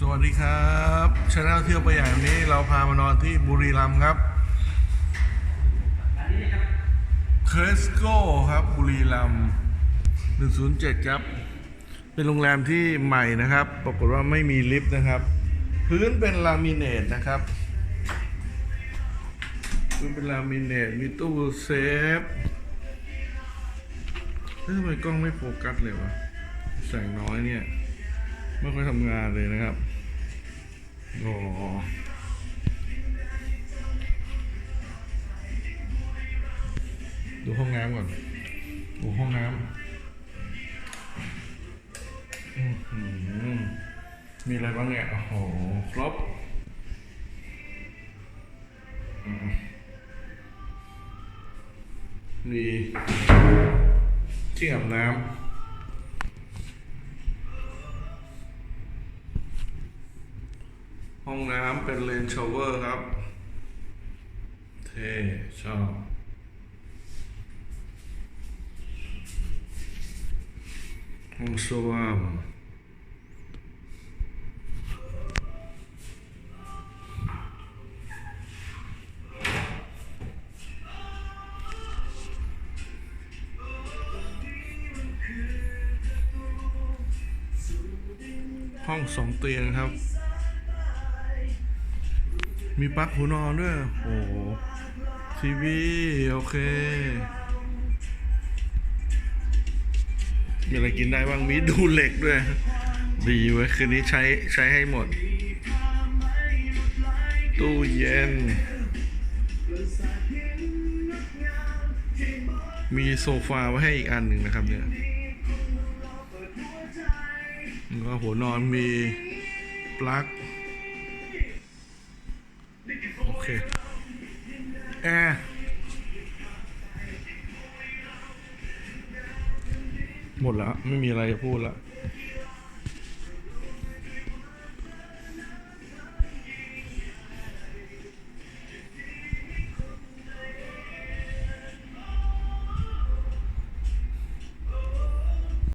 สวัสดีครับชาแนลเที่ยวไปอย่างนนี้เราพามานอนที่บุรีรัมย์ครับเคสโก้ครับบุรีรัมย์107 ครับ เป็นโรงแรมที่ใหม่นะครับ ปรากฏว่าไม่มีลิฟต์นะครับ พื้นเป็นลามิเนตนะครับ พื้นเป็นลามิเนตมีตู้เซฟเฮ้ยทำไมกล้องไม่โฟกัสเลยวะแสงน้อยเนี่ย ไม่ค่อยทำงานเลยนะครับโอ้ดูห้องน้ำก่อนดูห้องน้ำมีอะไรบ้างเนี่ย โอ้โห ครบอืมมีที่อาบน้ำ ห้องน้ำเป็นเลนชาวเวอร์ครับ เท่ชอบห้องส้วมห้องสองเตียงครับ มีปลั๊กหูนอนด้วย โอ้โหทีวี โอเค มีอะไรกินได้บ้าง มีดูเหล็กด้วย ดีเว้ย คืนนี้ใช้ใช้ให้หมด ตู้เย็น มีโซฟาไว้ให้อีกอันหนึ่งนะครับเนี่ยแล้วก็หัวนอนมีปลั๊ก เคแอร์หมดแล้ว ไม่มีอะไรจะพูดแล้ว